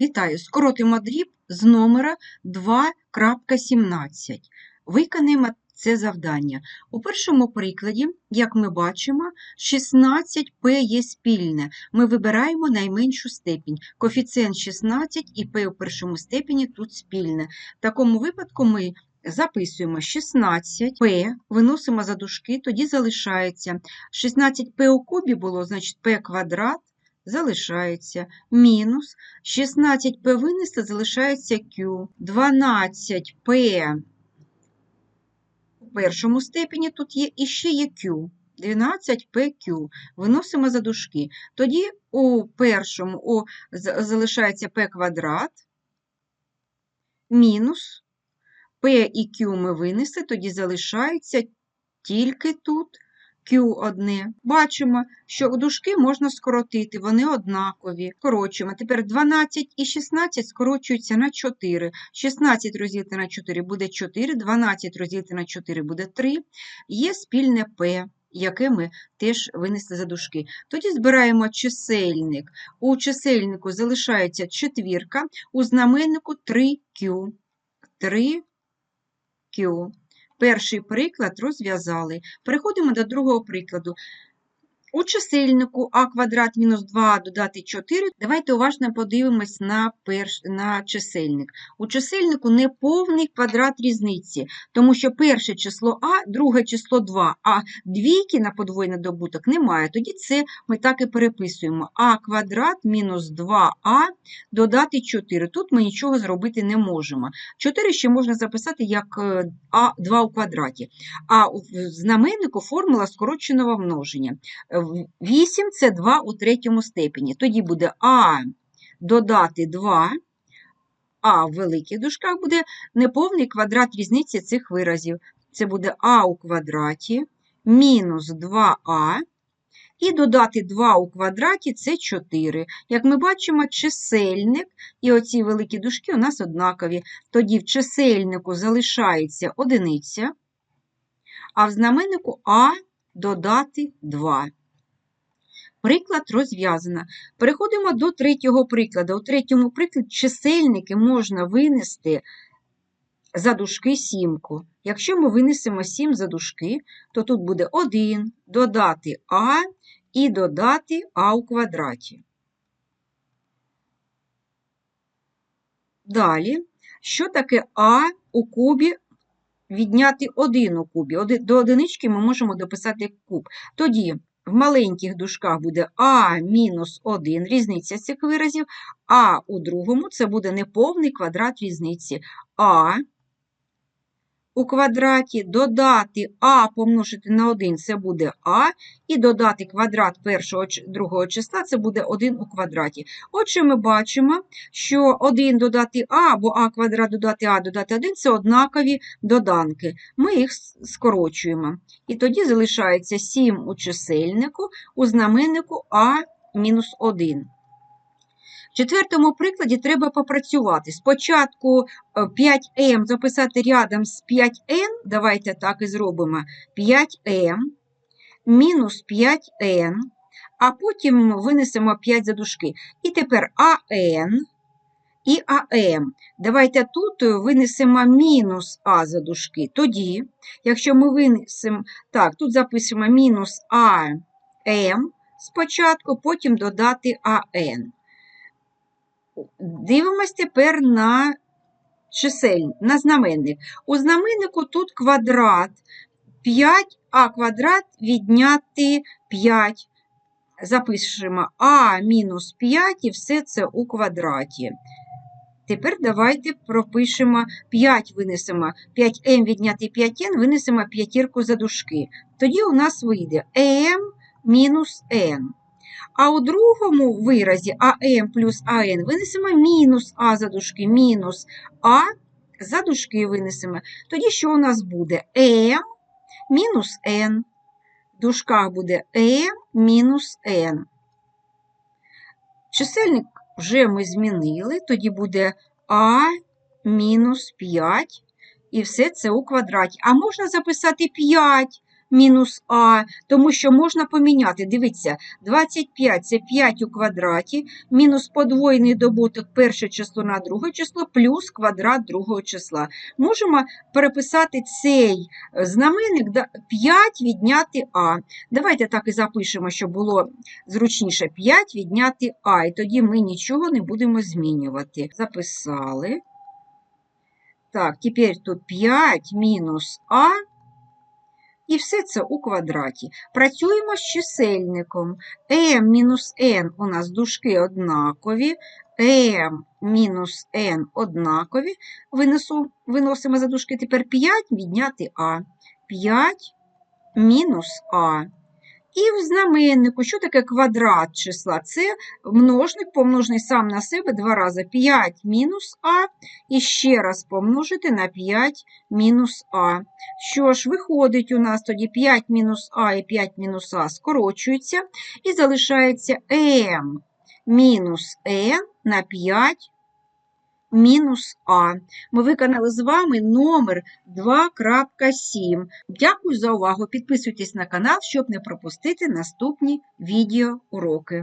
Вітаю! Скоротимо дріб з номера 2.17. Виконаємо це завдання. У першому прикладі, як ми бачимо, 16p є спільне. Ми вибираємо найменшу степінь. Коефіцієнт 16 і p у першому степені тут спільне. В такому випадку ми записуємо 16p, виносимо за дужки, тоді залишається 16p у кубі було, значить p квадрат залишається мінус 16p винесли, залишається Q. 12p у першому степені тут є і ще є Q. 12pq. Виносимо за дужки. Тоді у першому у, залишається p квадрат мінус p і q ми винесли, тоді залишається тільки тут Q1. Бачимо, що дужки можна скоротити, вони однакові. Скорочуємо. Тепер 12 і 16 скорочуються на 4. 16 розділити на 4 буде 4, 12 розділити на 4 буде 3. Є спільне P, яке ми теж винесли за дужки. Тоді збираємо чисельник. У чисельнику залишається четвірка, у знаменнику 3Q. 3Q. Перший приклад розв'язали. Переходимо до другого прикладу. У чисельнику а квадрат мінус 2 додати 4. Давайте уважно подивимось на, перш... на чисельник. У чисельнику не повний квадрат різниці, тому що перше число а, друге число 2, а двійки на подвойний добуток немає. Тоді це ми так і переписуємо. а квадрат мінус 2а додати 4. Тут ми нічого зробити не можемо. 4 ще можна записати як е, а 2 у квадраті. А в знаменнику формула скороченого множення. 8 це 2 у третьому степені. Тоді буде А додати 2, А в великих дужках буде неповний квадрат різниці цих виразів. Це буде А у квадраті мінус 2А. І додати 2 у квадраті це 4. Як ми бачимо, чисельник і оці великі дужки у нас однакові. Тоді в чисельнику залишається одиниця, а в знаменнику А додати 2. Приклад розв'язано. Переходимо до третього прикладу. У третьому прикладі чисельники можна винести за дужки сімку. Якщо ми винесемо 7 за дужки, то тут буде 1 додати а і додати а у квадраті. Далі, що таке а у кубі відняти 1 у кубі? До одинички ми можемо дописати куб. Тоді в маленьких дужках буде а мінус 1 різниця цих виразів, а у другому це буде неповний квадрат різниці. а у квадраті додати а помножити на 1 це буде а, і додати квадрат першого другого числа це буде 1 у квадраті. Отже, ми бачимо, що 1 додати а або а квадрат додати а додати 1 це однакові доданки. Ми їх скорочуємо. І тоді залишається 7 у чисельнику, у знаменнику а мінус 1. В четвертому прикладі треба попрацювати. Спочатку е, 5m записати рядом з 5n, давайте так і зробимо, 5m мінус 5n, а потім винесемо 5 за дужки. І тепер an і am. Давайте тут винесемо мінус а за дужки. Тоді, якщо ми винесемо, так, тут запишемо мінус am спочатку, потім додати an. Дивимось тепер на чисель, на знаменник. У знаменнику тут квадрат 5, а квадрат відняти 5. Запишемо а мінус 5 і все це у квадраті. Тепер давайте пропишемо 5 винесемо. 5m відняти 5n, винесемо п'ятірку за дужки. Тоді у нас вийде m мінус n. А у другому виразі АМ плюс АН винесемо мінус А за дужки, мінус А за дужки винесемо. Тоді що у нас буде? М мінус Н. В дужках буде М мінус Н. Чисельник вже ми змінили, тоді буде А мінус 5. І все це у квадраті. А можна записати 5 мінус А, тому що можна поміняти. Дивіться, 25 це 5 у квадраті, мінус подвоєний добуток перше число на друге число, плюс квадрат другого числа. Можемо переписати цей е, знаменник 5 відняти А. Давайте так і запишемо, щоб було зручніше 5 відняти А, і тоді ми нічого не будемо змінювати. Записали. Так, тепер тут 5 мінус А, і все це у квадраті. Працюємо з чисельником. m мінус n у нас дужки однакові, m мінус n однакові. Винесу, виносимо за дужки тепер 5 відняти А. 5 мінус А. І в знаменнику, що таке квадрат числа? Це множник помножений сам на себе два рази 5 мінус А, і ще раз помножити на 5 мінус А. Що ж, виходить у нас тоді 5 мінус А і 5 мінус А скорочуються, і залишається m мінус n на 5 мінус А. Ми виконали з вами номер 2.7. Дякую за увагу. Підписуйтесь на канал, щоб не пропустити наступні відеоуроки.